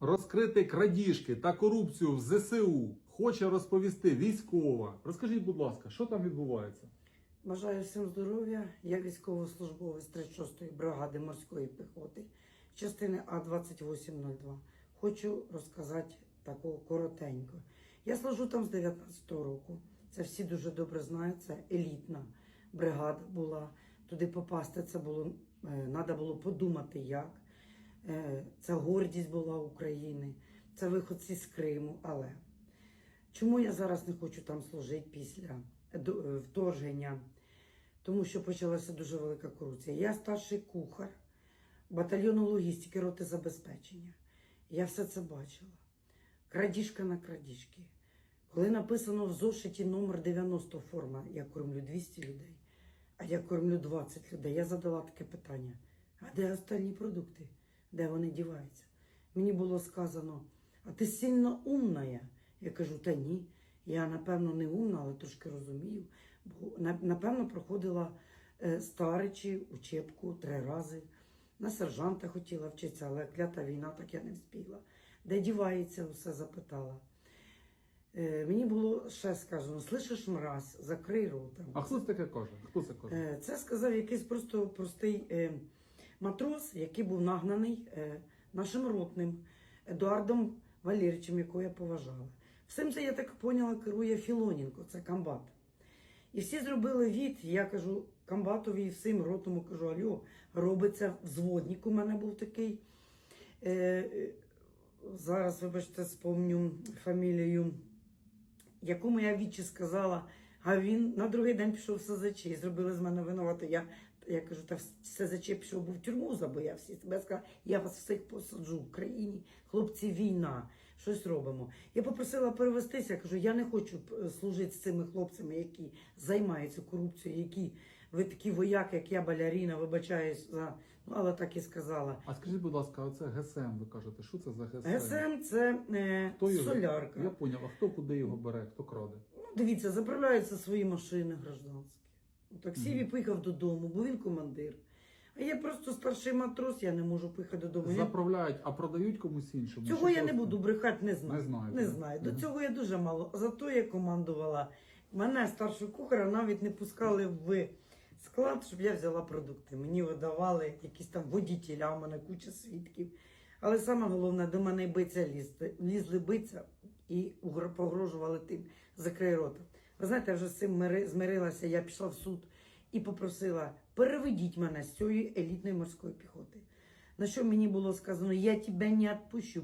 розкрити крадіжки та корупцію в ЗСУ хоче розповісти військова. Розкажіть, будь ласка, що там відбувається? Бажаю всім здоров'я. Я військовослужбовець 36-ї бригади морської піхоти, частини А2802. Хочу розказати тако коротенько. Я служу там з 19-го року. Це всі дуже добре знають. Це елітна бригада була. Туди попасти це було треба було подумати, як. Е, Це гордість була України, це виходці з Криму. Але чому я зараз не хочу там служити після е. Тому що почалася дуже велика корупція. Я старший кухар батальйону логістики роти забезпечення. Я все це бачила. Крадіжка на крадіжки. Коли написано в зошиті номер 90 форма, я кормлю 200 людей, а я кормлю 20 людей. Я задала таке питання: а де остальні продукти? Де вони діваються? Мені було сказано, а ти сильно умна. Я кажу, та ні. Я, напевно, не умна, але трошки розумію. Бо напевно проходила е, старичі учебку три рази. На сержанта хотіла вчитися, але клята війна, так я не вспіла. Де дівається, все запитала. Е, мені було ще сказано: слышиш, мразь, закрий рота. А хто це таке каже? Хто це каже? Е, Це сказав якийсь просто простий е, матрос, який був нагнаний е, нашим ротним Едуардом Валерійовичем, якого я поважала. Всім це, я так поняла, керує Філоненко, це комбат. І всі зробили від, я кажу комбатові і всім ротному кажу, альо, робиться взводник у мене був такий. Е, зараз, вибачте, спомню фамілію, якому я вічі сказала, а він на другий день пішов в СЗЧ і зробили з мене винувати. Я, я кажу, та в СЗЧ пішов був в тюрму, забоявся. Себе сказав, я вас всіх посаджу в країні. Хлопці, війна, щось робимо. Я попросила перевестися, я кажу, я не хочу е, служити з цими хлопцями, які займаються корупцією, які ви такі вояки, як я, баляріна, вибачаюсь за. Ну, але так і сказала. А скажіть, будь ласка, оце ГСМ, ви кажете, що це за ГСМ? ГСМ це е, Хто його? солярка. Я поняв, а хто куди його бере, хто краде? Ну, дивіться, заправляються свої машини гражданські. Таксі Мгм. mm поїхав додому, бо він командир. А я просто старший матрос, я не можу поїхати додому. Я- Заправляють, а продають комусь іншому? Цього Чи я не просто? буду брехати, не знаю. Не знаю, Не так? знаю. До Мгм. цього я дуже мало. Зато я командувала. Мене, старшого кухаря, навіть не пускали в склад, щоб я взяла продукти. Мені видавали якісь там водітелі, а у мене куча свідків. Але саме головне, до мене биться лізли, лізли биться і угр- погрожували тим, закрий рота. Ви знаєте, я вже з цим змирилася, я пішла в суд і попросила, переведіть мене з цієї елітної морської піхоти. На що мені було сказано, я тебе не відпущу.